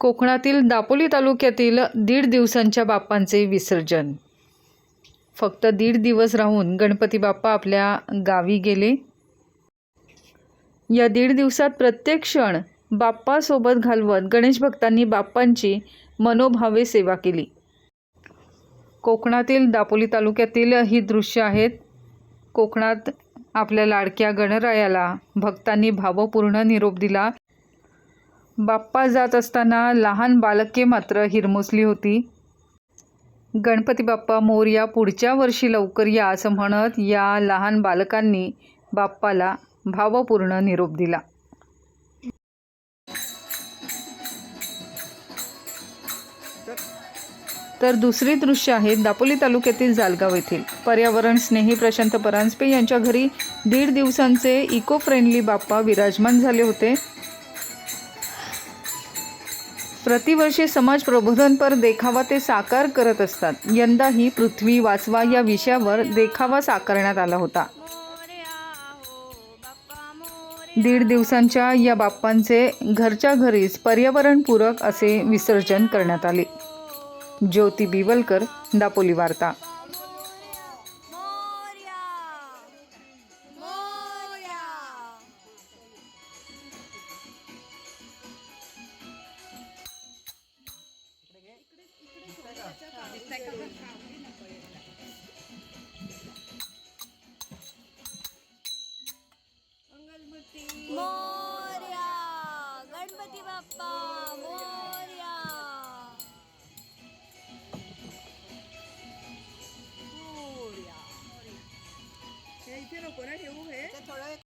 कोकणातील दापोली तालुक्यातील दीड दिवसांच्या बाप्पांचे विसर्जन. फक्त दीड दिवस राहून गणपती बाप्पा आपल्या गावी गेले. या दीड दिवसात प्रत्येक क्षण बाप्पासोबत घालवत गणेश भक्तांनी बाप्पांची मनोभावे सेवा केली. कोकणातील दापोली तालुक्यातील ही दृश्य आहेत. कोकणात आपल्या लाडक्या गणरायाला भक्तांनी भावपूर्ण निरोप दिला. बाप्पा जात असताना लहान बालके मात्र हिरमुसली होती. गणपती बाप्पा मोरया पुढच्या वर्षी लवकर या असं म्हणत या लहान बालकांनी बाप्पाला भावपूर्ण निरोप दिला. तर दुसरी दृश्य आहे दापोली तालुक्यातील जालगाव येथील. पर्यावरण स्नेही प्रशांत परांजपे यांच्या घरी दीड दिवसांचे इको फ्रेंडली बाप्पा विराजमान झाले होते. प्रतिवर्षी समाज प्रबोधनपर देखावा ते साकार करत असतात. यंदाही पृथ्वी वाचवा या विषयावर देखावा साकारण्यात आला होता. दीड दिवसांच्या या बाप्पांचे घरच्या घरीच पर्यावरणपूरक असे विसर्जन करण्यात आले. ज्योती बिवलकर दापोली वार्ता. मोरया गणपती बाप्पा मोरया मोरया हे इथे नको ना ठेवू हे ते थोडं